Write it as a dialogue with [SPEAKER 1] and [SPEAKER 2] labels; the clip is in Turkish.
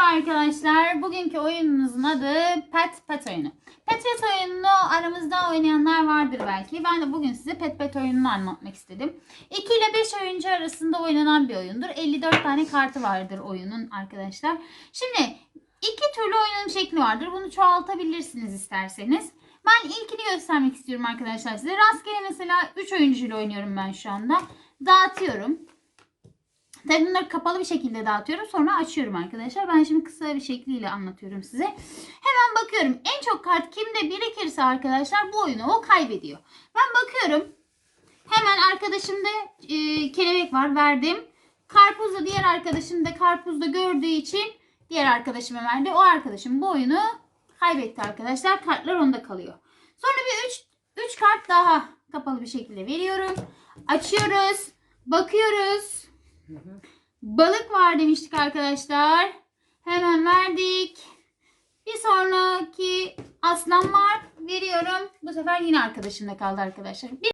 [SPEAKER 1] arkadaşlar. Bugünkü oyunumuzun adı Pet Pet oyunu. Pet Pet oyununu aramızda oynayanlar vardır belki. Ben de bugün size Pet Pet oyununu anlatmak istedim. 2 ile 5 oyuncu arasında oynanan bir oyundur. 54 tane kartı vardır oyunun arkadaşlar. Şimdi iki türlü oyunun şekli vardır. Bunu çoğaltabilirsiniz isterseniz. Ben ilkini göstermek istiyorum arkadaşlar size. Rastgele mesela 3 oyuncuyla oynuyorum ben şu anda. Dağıtıyorum. Tabii bunları kapalı bir şekilde dağıtıyorum. Sonra açıyorum arkadaşlar. Ben şimdi kısa bir şekliyle anlatıyorum size. Hemen bakıyorum. En çok kart kimde birikirse arkadaşlar bu oyunu o kaybediyor. Ben bakıyorum. Hemen arkadaşımda e, kelebek var. Verdim. Karpuz da diğer arkadaşım da karpuzda gördüğü için diğer arkadaşıma verdi. O arkadaşım bu oyunu kaybetti arkadaşlar. Kartlar onda kalıyor. Sonra bir 3 3 kart daha kapalı bir şekilde veriyorum. Açıyoruz. Bakıyoruz. Balık var demiştik arkadaşlar. Hemen verdik. Bir sonraki aslan var. Veriyorum. Bu sefer yine arkadaşımda kaldı arkadaşlar. Bir